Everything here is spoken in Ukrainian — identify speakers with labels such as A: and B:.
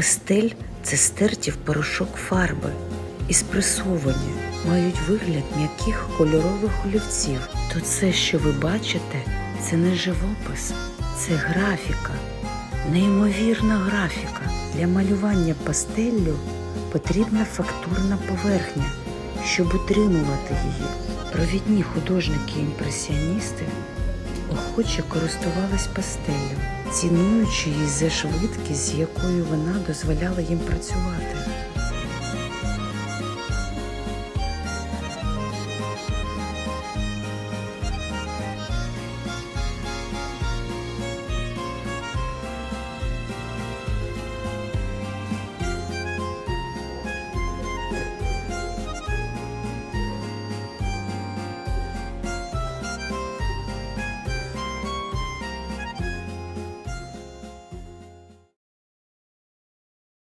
A: Пастель це стерті в порошок фарби і спресовані, мають вигляд м'яких кольорових олівців. То це, що ви бачите, це не живопис, це графіка, неймовірна графіка. Для малювання пастеллю потрібна фактурна поверхня, щоб утримувати її. Провідні художники-імпресіоністи охоче користувались пастелю, цінуючи її за швидкість, з якою вона дозволяла їм працювати.